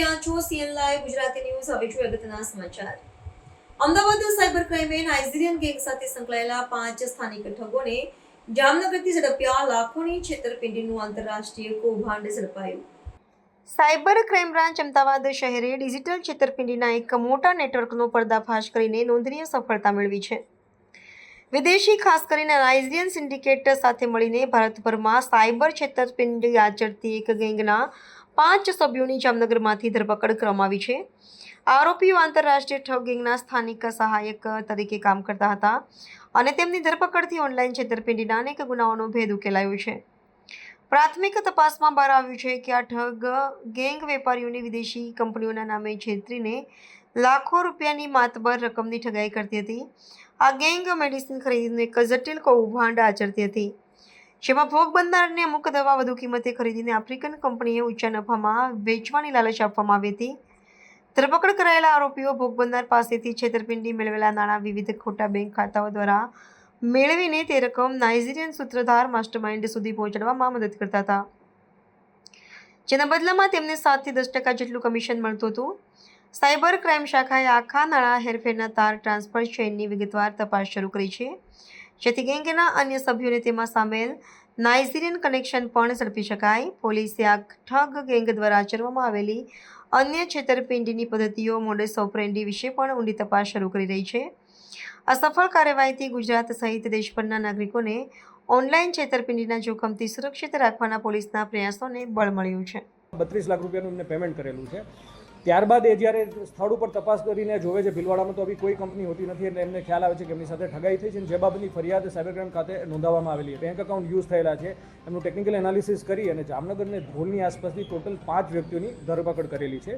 રહ્યા છો CN live Gujarati news, હવે જોઈએ અગત્યના સમાચાર. અમદાવાદ સાયબર ક્રાઇમે નાઇજીરિયન ગેંગ સાથે સંકળાયેલા પાંચ સ્થાનિક ઠગોને જામનગરથી ઝડપ્યા લાખોની છેતરપિંડીનું આંતરરાષ્ટ્રીય કૌભાંડ ઝડપાયું. સાયબર ક્રાઇમ બ્રાન્ચ અમદાવાદ શહેરે ડિજિટલ છેતરપિંડીના એક મોટા નેટવર્કનો પર્દાફાશ કરીને નોંધનીય સફળતા મેળવી છે. વિદેશી ખાસ કરીને નાઇજીરિયન સિન્ડિકેટ સાથે મળીને ભારતભરમાં સાયબર છેતરપિંડી આચરતી એક ગેંગના પાંચ સભ્યોની જામનગરમાંથી ધરપકડ કરવામાં આવી છે. આરોપીઓ આંતરરાષ્ટ્રીય ઠગ ગેંગના સ્થાનિક સહાયક તરીકે કામ કરતા હતા અને તેમની ધરપકડથી ઓનલાઈન છેતરપિંડીના અનેક ગુનાઓનો ભેદ ઉકેલાયો છે. પ્રાથમિક તપાસમાં બહાર આવ્યું છે કે આ ઠગ ગેંગ વેપારીઓની વિદેશી કંપનીઓના નામે છેતરીને લાખો રૂપિયાની માતબર રકમની ઠગાઈ કરતી હતી. આ ગેંગ મેડિસિન ખરીદીને એક જટિલ કૌભાંડ આચરતી હતી. જેમાં ભોગ બનનારને અમુક દવા વધુ કિંમતે ખરીદીને આફ્રિકન કંપનીએ ઊંચા નફામાં વેચવાની લાલચ આપવામાં આવી હતી. ધરપકડ કરાયેલા આરોપીઓ ભોગ બનનાર પાસેથી છેતરપિંડી મેળવેલા નાણાં વિવિધ ખોટા બેંક ખાતાઓ દ્વારા મેળવીને તે રકમ નાઇજીરિયન સૂત્રધાર માસ્ટરમાઇન્ડ સુધી પહોંચાડવામાં મદદ કરતા હતા. જેના બદલામાં તેમને સાતથી દસ ટકા જેટલું કમિશન મળતું હતું. સાયબર ક્રાઇમ શાખાએ આખા નાણાં હેરફેરના તાર ટ્રાન્સફર ચેઇનની વિગતવાર તપાસ શરૂ કરી છે. જેથી ગેંગના અન્ય સભ્યોને તેમાં સામેલ નાઇજીરિયન કનેક્શન પણ ઝડપી શકાય. પોલીસે આ ઠગ ગેંગ દ્વારા આચરવામાં આવેલી અન્ય છેતરપિંડીની પદ્ધતિઓ, મોડેસ ઓપરેન્ડી વિશે પણ ઊંડી તપાસ શરૂ કરી રહી છે. આ સફળ કાર્યવાહીથી ગુજરાત સહિત દેશભરના નાગરિકોને ઓનલાઈન છેતરપિંડીના જોખમથી સુરક્ષિત રાખવાના પોલીસના પ્રયાસોને બળ મળ્યું છે. બત્રીસ લાખ રૂપિયાનું એમને પેમેન્ટ કરેલું છે. ત્યારબાદ એ જ્યારે સ્થળ ઉપર તપાસ કરીને જોવે છે ભીલવાડામાં, તો આવી કોઈ કંપની હોતી નથી એટલે એમને ખ્યાલ આવે છે કે એમની સાથે ઠગાઈ થઈ છે જે બાબતની ફરિયાદ સાયબર ખાતે નોંધાવવામાં આવેલી છે. બેંક એકાઉન્ટ યુઝ થયેલા છે. એમનું ટેકનિકલ એનાલિસિસ કરી અને જામનગર અને ધ્રોલની આસપાસથી ટોટલ પાંચ વ્યક્તિઓની ધરપકડ કરેલી છે.